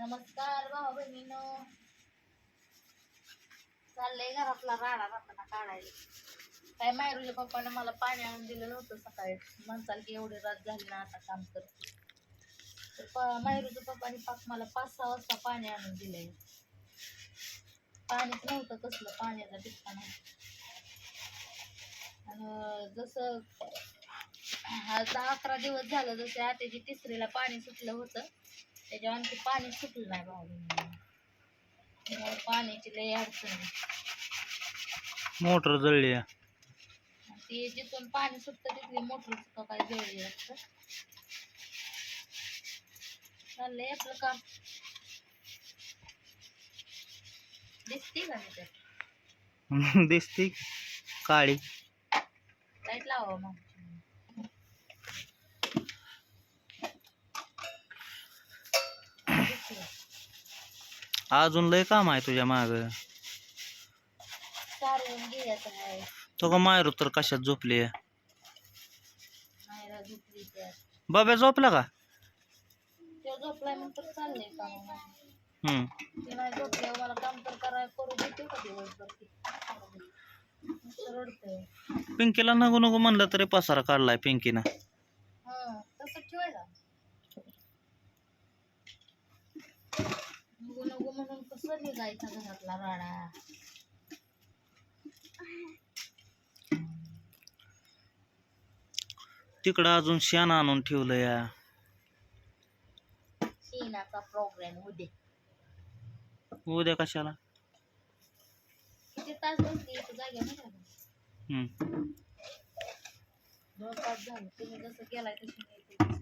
नमस्कार भाऊ बहिणीनो. चाललंय घरातला राडा राहताना काढायला. काय मायरूच्या पप्पाने मला पाणी आणून दिलं नव्हतं सकाळी. म्हणताल की एवढी रात झाली ना आता काम करते. तर प- मायरूच्या पप्पाने पाक मला पाच सहा वाजता पाणी आणून दिलंय. पाणीच नव्हतं कसलं पाण्याचा टिपका नाही. जसं आता अकरा दिवस झालं जसे आत्याची तिसरीला पाणी सुटलं होतं त्याच्या आणखी पाणी सुटलं नाही भाऊ. पाण्याची लई अडचण आहे. मोटर जळली ती जिथून पाणी सुटतं तिथली मोटर सुद्धा काय जळली असतं चाललंय आपलं काम. दिसते का मी तर दिसती. काळी. लाइट लावा मग. अजून लय काम आहे तुझ्या माग. चालवून घ्यायचं आहे तो का मायरू तर कशात झोपली? मायरा झोपली त्यात बाब्या झोपला का? तो झोपलाय मग तर चाललंय काम. हम्म. ती नाही झोपल्यावर मला काम तर करायला करू देते का दिवसभर ती नुसतं रडतंय. पिंकीला नको नको म्हणलं तरी पसारा काढलाय पिंकीनं हा तसं ठेवायला नको नको म्हणून कसं निघायचा घरातला राडा? तिकडं अजून शान आणून ठेवलं या. शेणाचा प्रॉब्लेम उद्या उद्या कशाला? किती तास बसली इथं जाग्या नाही का? हम्म. दोन तास झाले. तुम्ही जसं गेलाय इथे करू शकते.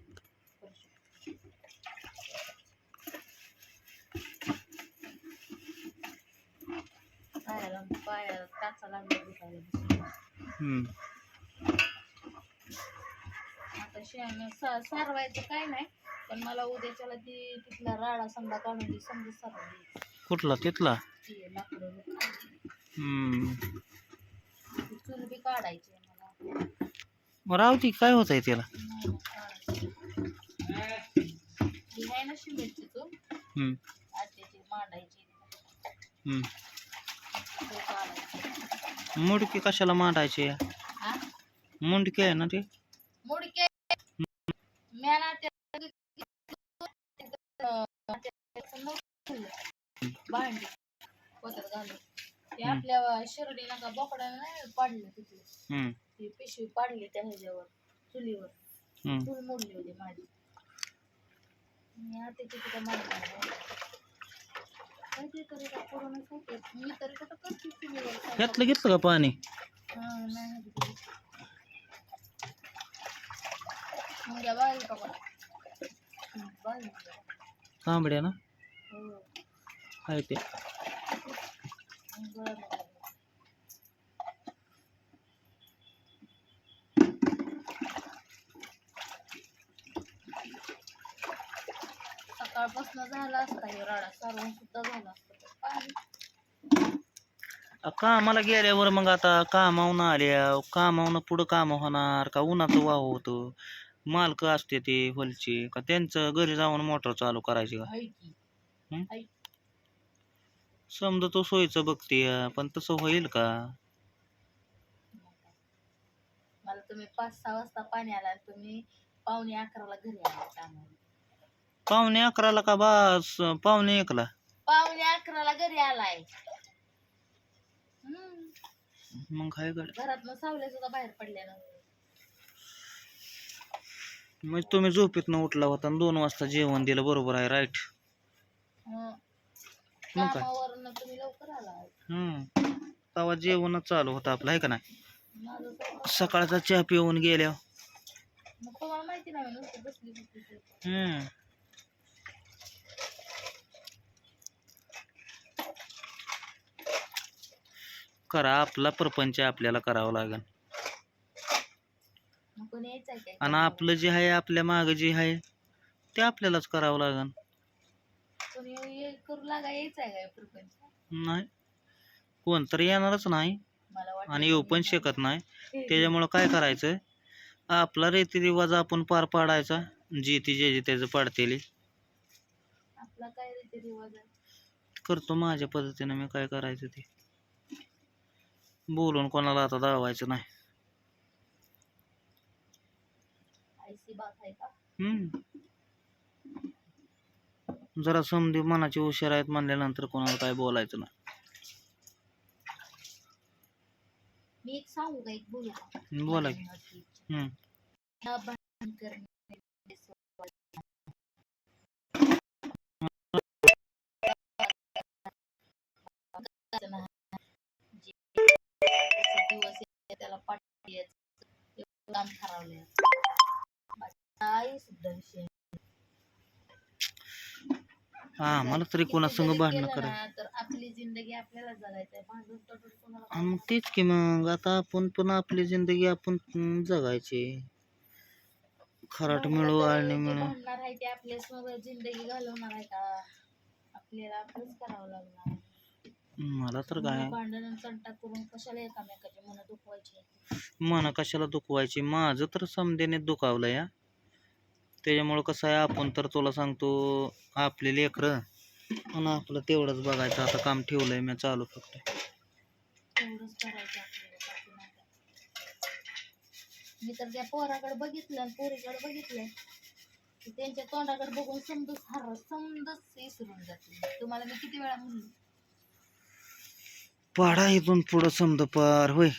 पायाला पायाला टाचा लागला दुखायला. आता शेण सारवायचं काय नाही पण मला उद्याच्याला ती तिथला राडा समजा काढून ती समजा सारवायची कुठला? तिथला? ती लाकडं हम्म. ती चूल बी काढायची आहे मला. मग राहू ती काय होत आहे त्याला? नाही ना, काढायची. ती आहे ना शिमेटची चूल. हम्म. आत्याची मांडायची. हम्म. मुडकी कशाला मांडायची? मुंडकी आहे ना ती? मुडके भांडी पोत्यात घालून. ते हम्म. आपल्या शिर्डी नका बोकड्यानं नाही पाडलं तिथे हम्म. ती पिशवी पाडली त्या ह्याच्यावर चुलीवर. हम्म. चूल मोडली होती माझी. मी आता तिथे मारणार ह्यातलं घेतलं का पाणी? हा? हं. तांबड्या ना? हो. आहे ते. सकाळपासून झाला असता हे राडा सारवून सुद्धा झाला असता पाणी कामाला गेल्यावर मग आता कामावून आल्या कामावून पुढं काम होणार का? उन्हाचं वाव होतं. मालक असते ते होलचे का त्यांचं घरी जाऊन मोटर चालू करायची का. समजा तो सोयीचं बघते पण तसं होईल का? मला तुम्ही पाच सहा वाजता पाणी आला तुम्ही पावणे अकराला घरी आला पावणे अकराला का बास पावणे एकला? पावणे अकराला घरी आलाय. मग काय गड घरात सावल्या सुद्धा बाहेर पडल्या ना. मग तुम्ही झोपेत उठला होता आणि दोन वाजता जेवण दिलं बरोबर आहे राईट. मग काय? कामावरनं तुम्ही लवकर आला हम्म. तेव्हा जेवणच चालू होतं आपलं आहे का नाही? माझं सकाळचा चहा पिऊन गेल्या. मग तुम्हाला माहिती नाही मी नुसती बसली होती तिथे. हम्म. करा आपला प्रपंच आपल्याला करावं लागेल. आणि आपलं जे आहे आपल्या मागं जे आहे ते आपल्यालाच करावं लागेल. नाही. कोण तर येणारच नाही. आणि येऊ पण शकत नाही. त्याच्यामुळं काय करायचं आपला रीतिरिवाज आपण पार पाडायचा. जे ती जे जे त्याचं पाडतेली करतो माझ्या पद्धतीने मी काय करायचं ते. बोलून कोणाला आता दावायचं नाही. हम्म. जरा समधी मनाची हुशार आहेत म्हणल्यानंतर कोणाला काय बोलायचं नाही. मी एक सांगू का एक बोलू? की. हम्म. काम ठरवलंय काही सुद्धा विषय हा मला तरी कोणा संग जरी भांडणं करायचं. तर आपली जिंदगी आपल्याला भांडून कोणाला हा, मग तेच की मग आता आपण पण आपली जिंदगी आपण पण जगायची. खराट मिळू आणि जे मिळू. भांडणार आहे ते आपल्यासोबत जिंदगी घालवणार आहे का? आपल्याला आपलंच करावं लागणार. मला तर काय? भांडण करून कशाला एकामेकाची मन दुखवायची मन कशाला दुखवायची? माझं तर समजेने दुखावलं या त्याच्यामुळं कसं आहे आपण तर तुला सांगतो आपले लेकरं आणि आपलं तेवढंच बघायचं. आता काम ठेवलंय मी चालू फक्त. तेवढंच करायचं आपल्याला बाकी नाही. काय. मी तर त्या पोराकडे बघितलं आणि पोरीकडे बघितलंय. की त्यांच्या तोंडाकडे बघून समजच हर समजच विसरून जाते. तुम्हाला मी किती वेळा म्हणलं? पाडा इथून पुढं समजा पार होय.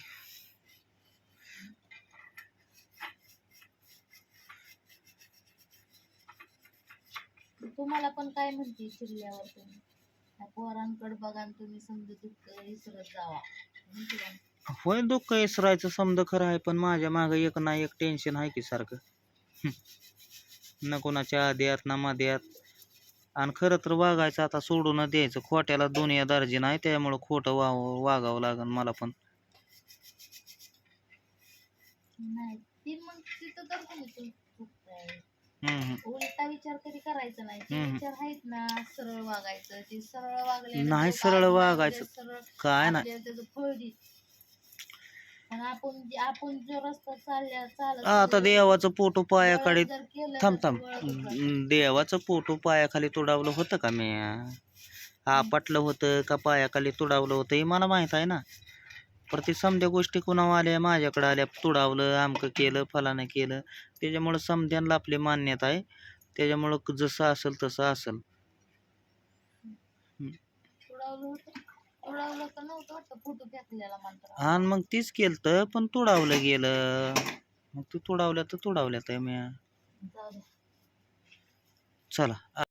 तुम्हाला पण काय म्हणते शिरल्यावर तुम्ही? त्या पोरांकडे बघा आणि तुम्ही समजा दुःख विसरत जावा. म्हणते का? होय दुःख इसरायचं समजा खरं आहे पण माझ्या मागं एक ना एक टेन्शन आहे की सारखं. ना कोणाच्या आद्यात ना मध्यात आणि खरं तर वागायचं आता सोडून द्यायचं. खोट्याला दुनिया दार्जी नाही त्यामुळं खोटं वा वागावं लागन मला पण. नाही ती मग तिथं तर तुम्ही चूक- चुकताय हम्म, हम्म. उलटा विचार कधी करायचा नाही. ते हम्म. विचार आहेत ना सरळ वागायचं. ते सरळ वागले नाही सरळ वागायचं. सरळ काय नाही. आपल्याला त्याचं फळ देत पण आपण जे- आपण जो रस्ता चालल्या चालत आता देवाचं पोटू पायाकडे जर केलं थांब तर थांब देवाचं पोटू पायाखाली तुडावलं होतं का मी आपटलं होतं का पायाखाली तुडावलं होतं हे मला माहीत आहे ना. पर ते समध्या गोष्टी कुणावर आल्या माझ्याकडे आल्या तुडावलं आमकं केलं फलानं केलं. त्याच्यामुळं समध्यांना आपली मान्यता आहे. त्याच्यामुळं क- जसं असेल तसं असेल. तुडवलं होतं? तुडवलं तर नव्हतं वाटतं फोटो फेकलेला मंत्र. आणि मग तीच केलं पण तुडावलं गेलं. मग तू तुडावल्या तर तुडावल्यात आहे मी जाऊ दे. चला.